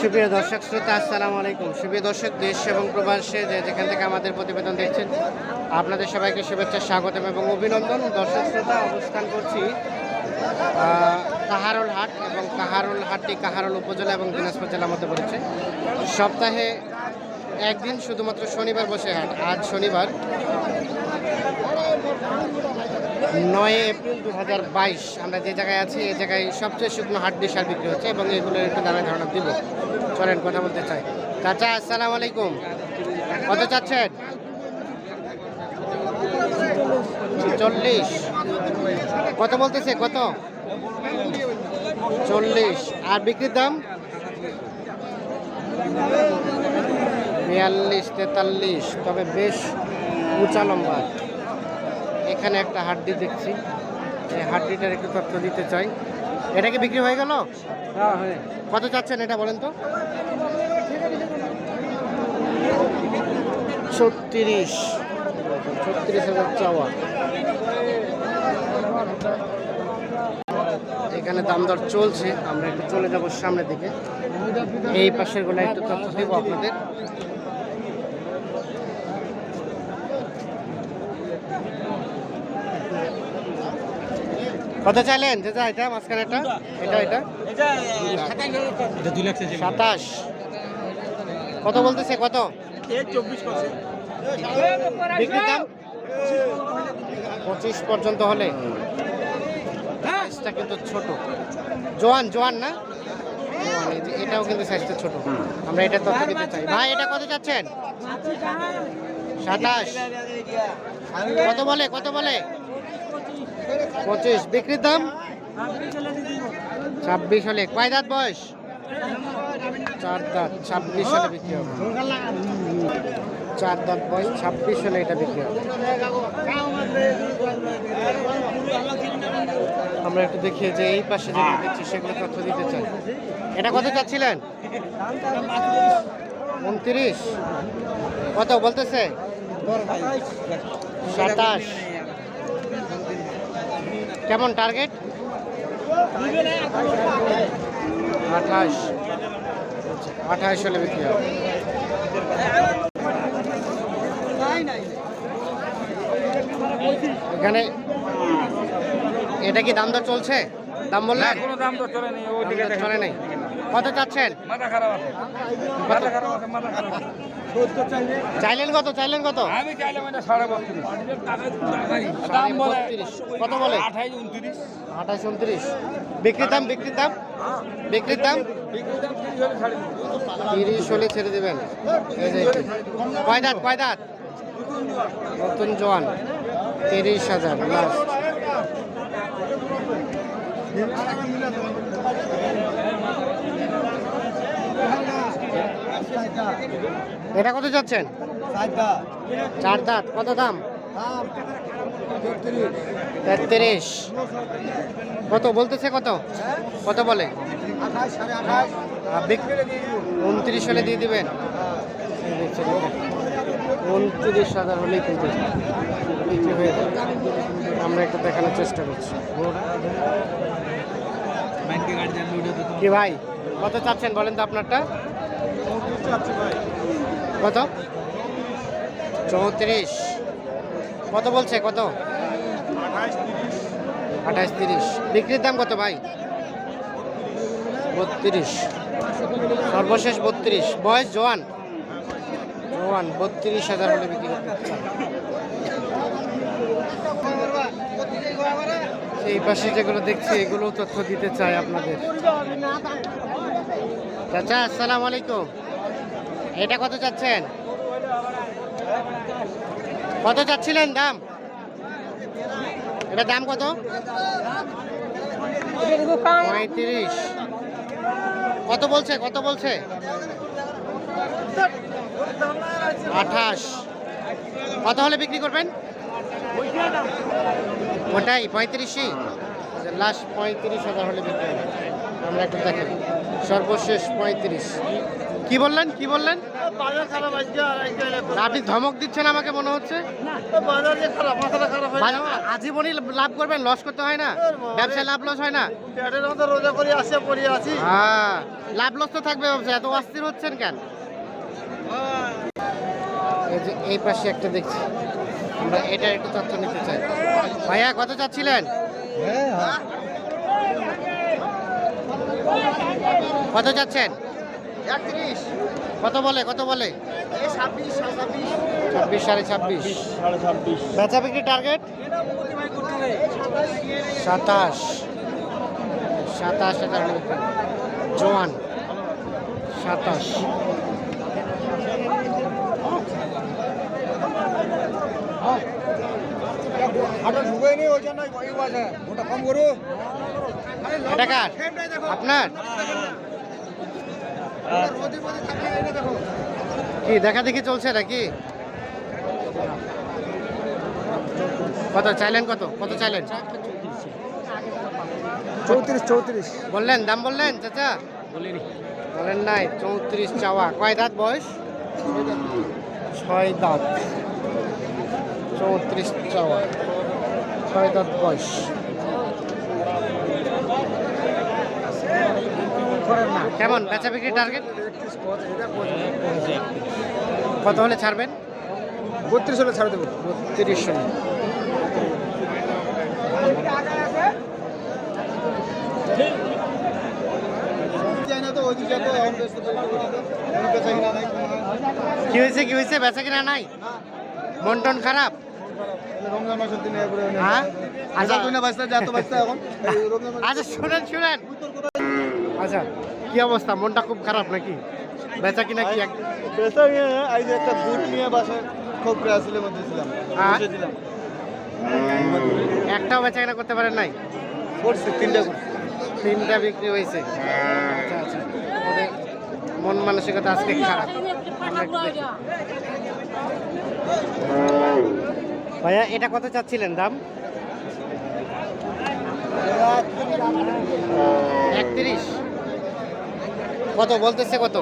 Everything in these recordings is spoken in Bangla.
সুপ্রিয় দর্শক, শ্রোতা, আসসালামু আলাইকুম। সুপ্রিয় দর্শক, দেশ এবং প্রবাসে যে যেখান থেকে আমাদের প্রতিবেদন দেখছেন, আপনাদের সবাইকে শুভেচ্ছা, স্বাগতম এবং অভিনন্দন। দর্শক, শ্রোতা, অবস্থান করছি কাহারোল হাট এবং কাহারোল হাটটি কাহারোল উপজেলা এবং দিনাজপুর জেলার মধ্যে পড়েছে। সপ্তাহে একদিন শুধুমাত্র শনিবার বসে হাট, আজ শনিবার। নয় এপ্রিল দু হাজার বাইশ। আমরা যে জায়গায় আছি এই জায়গায় সবচেয়ে শুকনো হাট সার বিক্রি হচ্ছে এবং এগুলোর একটু দামে ধারণা দিব। চলেন, কথা বলতে চাই। চাচা, আসসালামু আলাইকুম। কত চাচ্ছেন? চল্লিশ কত বলতেছে? কত? চল্লিশ। আর বিক্রির দাম? বিয়াল্লিশ, তেতাল্লিশ। তবে বেশ উঁচা লম্বা। এখানে একটা হাড্ডি দেখছি। এই হাড্ডিটার একটু তথ্য দিতে চাই। এটা কি বিক্রি হয়ে গেল? কত চাচ্ছেন এটা বলেন তো? ছত্রিশ। ছত্রিশ হাজার চাওয়া। এখানে দাম দর চলছে। আমরা একটু চলে যাব সামনের দিকে। এই পাশেরগুলো একটু তথ্য দেবো আপনাদের। কত চাইলেন? যেটা এটা মাঝখানে এটা এটা এটা। সাতাশ কত বলতেছে কত? দাম? পঁচিশ পর্যন্ত হলে। সাইজটা কিন্তু ছোট। জোয়ান জোয়ান না? এটাও কিন্তু সাইজটা ছোট। আমরা এটা তথ্য দিতে চাই। ভাই এটা কত চাচ্ছেন? সাতাশ। কত বলে কত বলে? পঁচিশ। বিক্রির দাম? ছাব্বিশ হলে। কয় দাঁত বয়স? চার দাঁত। ছাব্বিশ হলে বিক্রি হবে। চার দাঁত বয়স, ছাব্বিশ হলে এটা বিক্রি হবে। আমরা একটু দেখি যে এই পাশে যেগুলো দেখছি, সেগুলো তথ্য দিতে চাই। এটা কত চাচ্ছিলেন? উনত্রিশ। কত বলতেছে? সাতাশ। কেমন টার্গেট আঠাশ। আঠাশ হলে বিক্রি হবে। এখানে এটা কি দাম দর চলছে? দাম বললেন? কোনো দাম তো চলে নেই ওই দিকে দর চলে নেই। কত চাচ্ছেন? মাথা খারাপ আছে। মাথা খারাপ আছে মাথা খারাপ চাইলেন কত? চাইলেন কত? আমি চাইলাম এটা সাড়ে বত্রিশ। দাম বলে। কত বলে? আঠাইশ উনত্রিশ। আঠাশ উনত্রিশ। বিক্রির দাম বিক্রির দাম? বিক্রির দাম? তিরিশ হলে ছাড়ে দেবেন। কয় দাঁত? কয় দাঁত? নতুন জোয়ান। তিরিশ হাজার লাস্ট এটা কত যাচ্ছেন? চার দাঁত। কত দাম? তেত্রিশ। কত? বলতেছে কত? কত বলে? উনত্রিশ হলে দিয়ে দিবেন। উনত্রিশ হাজার হলেই কিন্তু বিক্রি হয়ে আমরা একটু দেখানোর চেষ্টা করছি। কি ভাই, কত চাচ্ছেন বলেন তো আপনারটা? কত? চৌত্রিশ। কত বলছে? কত? আঠাশ তিরিশ। বিক্রির দাম কত ভাই? বত্রিশ। সর্বশেষ বত্রিশ। বয়স জোয়ান? জোয়ান, বত্রিশ হাজার হলে বিক্রি করতে এই পাশে যেগুলো দেখছি এগুলো তথ্য দিতে চাই আপনাদের। চাচা, আসসালামু আলাইকুম। এটা কত চাচ্ছেন? কত চাচ্ছিলেন দাম? এটা দাম কত? পঁয়ত্রিশ। কত বলছে কত বলছে? আঠাশ। কত হলে বিক্রি করবেন? ওটাই পঁয়ত্রিশই। লাস্ট পঁয়ত্রিশ হাজার হলে বিক্রি হবে। আমরা একটু দেখেন। সর্বশেষ পঁয়ত্রিশ। কি বললেন? কি বললেন? আপনি ধমক দিচ্ছেন আমাকে মনে হচ্ছে। বাজার যে খারাপ মাথাটা খারাপ হয়ে বাজার আজীবনই লাভ করবেন লস করতে হয় না। ব্যবসায় লাভ লস হয় না। রোজা করে আসে পড়ে আছি। হ্যাঁ লাভ লস তো থাকবে ব্যবসায় এত অস্থির হচ্ছেন কেন? এই যে এই পাশে একটা দেখছি। আমরা এটা একটু তথ্য নিতে চাই। ভাইয়া কত চাচ্ছিলেন? কত যাচ্ছেন? একত্রিশ। কত বলে কত বলে? ছাব্বিশ সাড়ে ছাব্বিশ। বেচা বিক্রি টার্গেট? সাতাশ। সাতাশ হাজার জোয়ান। সাতাশ। আপনার? কি দেখা দেখি চলছে নাকি? কত চাইলেন কত? কত চাইলেন? চৌত্রিশ চৌত্রিশ। বললেন দাম বললেন চাচা? বলেন। নাই চৌত্রিশ চাওয়া। কয় দাঁত বয়স? ছয় দাঁত। চৌত্রিশ চাওয়া। ছয় দাঁত বয়স। কেমন? বেচা বিক্রি টার্গেট কত হলে ছাড়বেন? বত্রিশ হলে ছাড়ে দেবো। বত্রিশ হলে। কি হয়েছে কি হয়েছে? বেচা কিনা নাই? মন টন খারাপ? রমজান মাসের দিনে হ্যাঁ? আচ্ছা। আচ্ছা শুনেন শুনেন। আচ্ছা কি অবস্থা? মনটা খুব খারাপ নাকি? বেচা কিনা কি এক- বেচা নিয়ে আজ একটা বুট নিয়ে বাসায় খুব ব্রাজিলের মধ্যে ছিলাম হ্যাঁ? বসেছিলাম একটাও বেচা কিনা করতে পারেন নাই? করছি তিনটা করছি। তিনটা বিক্রি হয়েছে। আচ্ছা আচ্ছা। ওদের মন মানসিকতা আজকে খারাপ। ভাইয়া এটা কত চাচ্ছিলেন দাম? একত্রিশ। কত? বলতেছে কত?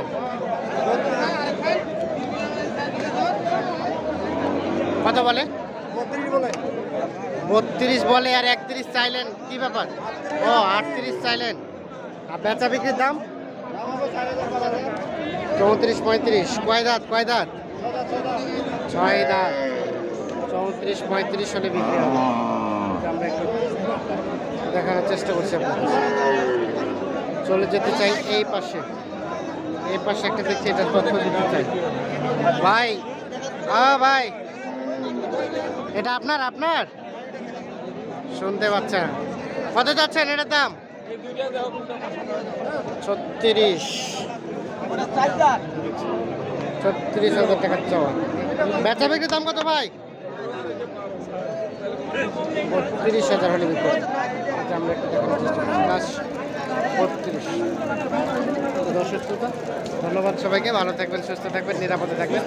কত বলে? বত্রিশ বলে আর একত্রিশ চাইলেন। কি ব্যাপার? ও, আটত্রিশ চাইলেন। আর বেচা বিক্রির দাম? চৌত্রিশ পঁয়ত্রিশ। কয় দাঁত? কয় দাঁত? ছয় দাঁত। চৌত্রিশ পঁয়ত্রিশ হলে বিক্রি হবে। দেখানোর চেষ্টা করছি চলে যেতে চাই এই পাশে। এই পাশে একটা দেখছি, এটা তথ্য দিতে চাই। ভাই হ্যাঁ ভাই। এটা আপনার আপনার? শুনতে পাচ্ছেন কত যাচ্ছেন এটার দাম? ছত্রিশ। ছত্রিশ হাজার টাকার চাওয়া। বেচা বিক্রির দাম কত, ভাই? বত্রিশ হাজার হলে বিক্রি হবে। আমরা একটু দেখানোর চেষ্টা করছি বত্রিশ। দর্শক ধন্যবাদ সবাইকে ভালো থাকবেন সুস্থ থাকবেন নিরাপদে থাকবেন।